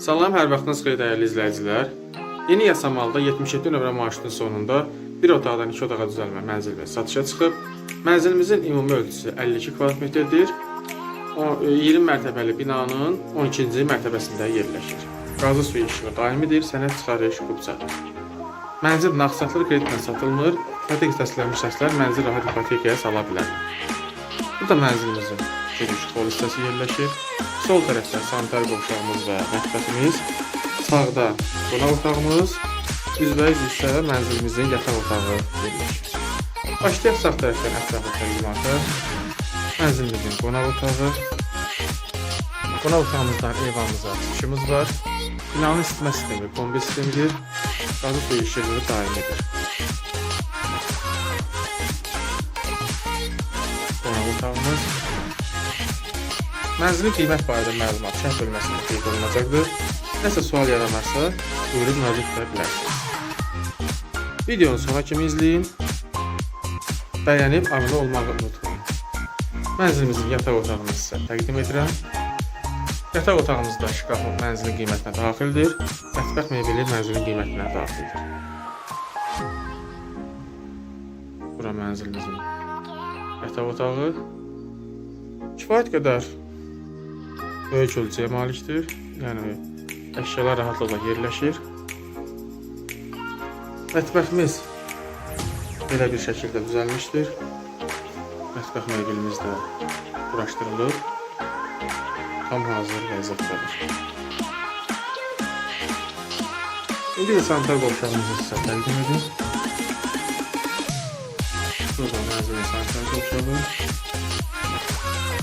Salam, hər vaxtınız xeyir dəyərli izləyicilər. Yeni yasamalda 77 nömrə maaşının sonunda bir otaqdan iki otağa düzəlmə mənzili satışa çıxıb. Mənzilimizin ümumi ölçüsü 52 kvadrat metrdir. O, e, 20 mərtəbəli binanın 12-ci mərtəbəsində yerləşir. Qazı suyu işığı daimidir, sənəd çıxarış kubçadır. Mənzil nağdsatlı kreditlə satılmır. Ipoteka təsdiqlənmiş şəxslər mənzil rahat ipotekaya sala bilər. Burada mənzilimizin giriş xol hissəsi yerləşir. Sol tərəfdə sanitar qovşağımız və mətbəximiz, sağda qonaq otağımız, üzbəyiz hissədə mənzilimizin yataq otağı yerləşir. Başlayaq sağ tərəfdən ətrafı təqdimata. Mənzilimizin qonaq otağı, qonaq otağımızdan eyvanımıza çıxışımız var. Binanın isitmə sistemi kombi sistemidir. Qazı suyu işığı daimidir. Mənzilin qiymət barədə məlumat şərh bölməsində qeyd olunacaqdır. Nəsə sual yaranarsa, buyurub müraciət edə bilərsiniz. Videonu sona kimi izləyin. Bəyənib abunə olmağı unutmayın. Mənzilimizin yataq otağını sizə təqdim edirəm. Yataq otağımızda şkafın mənzilin qiymətinə daxildir. Mətbəx mebeli mənzilin qiymətinə daxildir. Bura mənzilimizin yataq otağı. Kifayət qədər böyük ölçüyə malikdir. Yəni əşyalar rahatlıqla yerləşir. Mətbəximiz belə bir şəkildə düzəlmişdir. Mətbəx mebelimiz də quraşdırılıb. Tam hazır vəziyyətdədir. İndi də sanitar qovşağımızı sizə təqdim edim. Burada mənzilin sanitar qovşağı.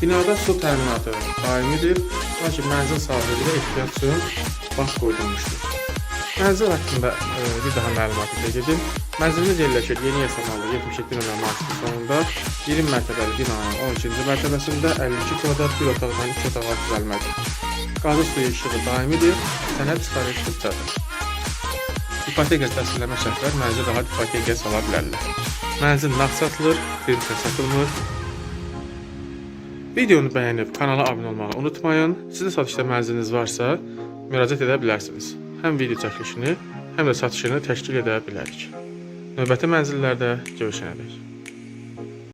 Binada su təminatı daimidir, lakin mənzil sahibi ehtiyat üçün baş qoydulmuşdur. Mənzil haqqında e, bir daha məlumat qeyd edim. Mənzilimiz yerləşir Yeni Yasamalda 77 nömrə marşrutun sonunda 20 mərtəbəli binanın 12-ci mərtəbəsində 52 kvadrat bir otaqdan 2 otağa düzəlmədir. Qazı suyu işığı daimidir, sənəd çıxarış qıpçadır. İpoteka təsdiqləmə şərtlər mənzil rahat ipotekaya sala bilərlər. Mənzil nağd satılır, kreditlə satılmır, Videonu bəyənib kanala abunə olmağı unutmayın. Sizin satışda mənziliniz varsa, müraciət edə bilərsiniz. Həm video çəkilişini, həm də satışını təşkil edə bilərik. Növbəti mənzillərdə görüşənədək.